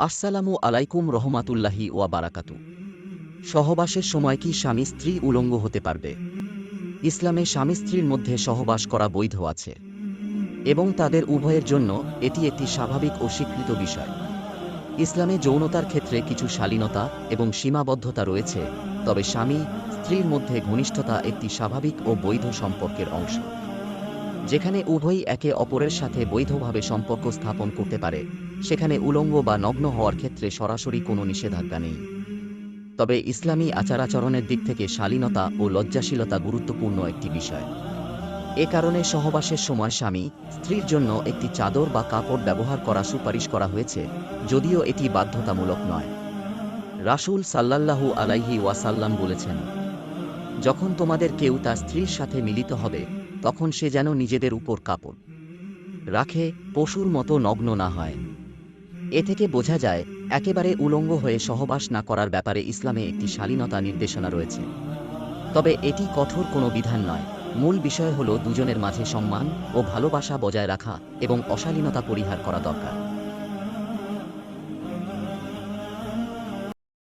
আসসালামু আলাইকুম রহমাতুল্লাহি ওয়া বারাকাতু। সহবাসের সময় কি স্বামী স্ত্রী উলঙ্গ হতে পারবে? ইসলামে স্বামী স্ত্রীর মধ্যে সহবাস করা বৈধ আছে। এবং তাদের উভয়ের জন্য এটি একটি স্বাভাবিক ও স্বীকৃত বিষয়। ইসলামে যৌনতার ক্ষেত্রে কিছু শালীনতা এবং সীমাবদ্ধতা রয়েছে, তবে স্বামী স্ত্রীর মধ্যে ঘনিষ্ঠতা একটি স্বাভাবিক ও বৈধ সম্পর্কের অংশ। যেখানে উভয়ই একে অপরের সাথে বৈধভাবে সম্পর্ক স্থাপন করতে পারে, সেখানে উলঙ্গ বা নগ্ন হওয়ার ক্ষেত্রে সরাসরি কোনো নিষেধাজ্ঞা নেই। তবে ইসলামী আচার আচরণের দিক থেকে শালীনতা ও লজ্জাশীলতা গুরুত্বপূর্ণ একটি বিষয়। এ কারণে সহবাসের সময় স্বামী স্ত্রীর জন্য একটি চাদর বা কাপড় ব্যবহার করা সুপারিশ করা হয়েছে, যদিও এটি বাধ্যতামূলক নয়। রাসূল সাল্লাল্লাহু আলাইহি ওয়াসাল্লাম বলেছেন, যখন তোমাদের কেউ তার স্ত্রীর সাথে মিলিত হবে তখন সে যেন নিজেদের উপর কাপড় রাখে পশুর মতো নগ্ন না হয়। এ থেকে বোঝা যায়, একেবারে উলঙ্গ হয়ে সহবাস না করার ব্যাপারে ইসলামে একটি শালীনতা নির্দেশনা রয়েছে। তবে এটি কঠোর কোনো বিধান নয়। মূল বিষয় হল দুজনের মাঝে সম্মান ও ভালোবাসা বজায় রাখা এবং অশালীনতা পরিহার করা দরকার।